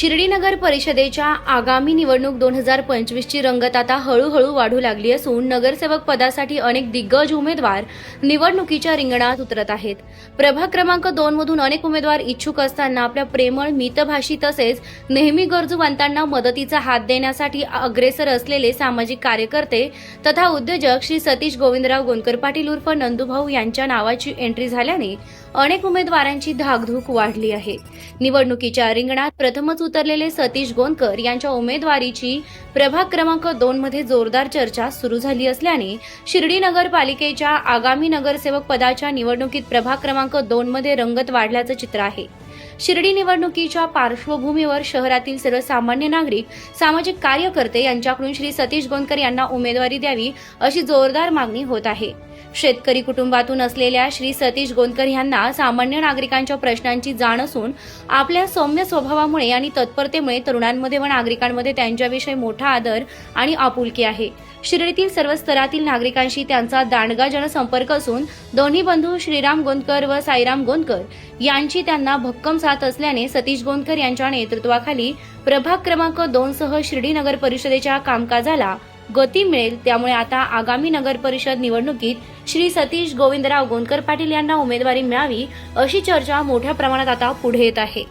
शिर्डी नगर परिषदेच्या आगामी निवडणूक दोन हजार पंचवीसची रंगत आता हळूहळू वाढू लागली असून नगरसेवक पदासाठी अनेक दिग्गज उमेदवार निवडणुकीच्या रिंगणात उतरत आहेत. प्रभाग क्रमांक दोन मधून अनेक उमेदवार इच्छुक असताना आपल्या प्रेमळ मितभाषी तसेच नेहमी गरजूवंतांना मदतीचा हात देण्यासाठी अग्रेसर असलेले सामाजिक कार्यकर्ते तथा उद्योजक श्री सतीश गोविंदराव गोंदकर पाटील उर्फ नंदुभाऊ यांच्या नावाची एंट्री झाल्याने अनेक उमेदवारांची धाकधूक वाढली आहे. निवडणुकीच्या रिंगणात प्रथमच उतरलेले सतीश गोंदकर यांच्या उमेदवारीची प्रभाग क्रमांक दोन मध्ये जोरदार चर्चा सुरू झाली असल्याने शिर्डी नगरपालिकेच्या आगामी नगरसेवक पदाच्या निवडणुकीत प्रभाग क्रमांक दोन मध्ये रंगत वाढल्याचं चित्र आहे. शिर्डी निवडणुकीच्या पार्श्वभूमीवर शहरातील सर्वसामान्य नागरिक सामाजिक कार्यकर्ते यांच्याकडून श्री सतीश गोंदकर यांना उमेदवारी द्यावी अशी जोरदार मागणी होत आहे. शेतकरी कुटुंबातून असलेल्या श्री सतीश गोंदकर यांना सामान्य नागरिकांच्या प्रश्नांची जाण असून आपल्या सौम्य स्वभावामुळे आणि तत्परतेमुळे तरुणांमध्ये व नागरिकांमध्ये त्यांच्याविषयी मोठा आदर आणि आपुलकी आहे. शिर्डीतील सर्व स्तरातील नागरिकांशी त्यांचा दांडगा जनसंपर्क असून दोन्ही बंधू श्रीराम गोंदकर व साईराम गोंदकर यांची त्यांना भक्कम साथ असल्याने सतीश गोंदकर यांच्या नेतृत्वाखाली प्रभाग क्रमांक दोन सह शिर्डी नगर परिषदेच्या कामकाजाला गती मिळेल. त्यामुळे आता आगामी नगर परिषद निवडणुकीत श्री सतीश गोविंदराव गोंदकर पाटील यांना उमेदवारी मिळावी अशी चर्चा मोठ्या प्रमाणात आता पुढे येत आहे.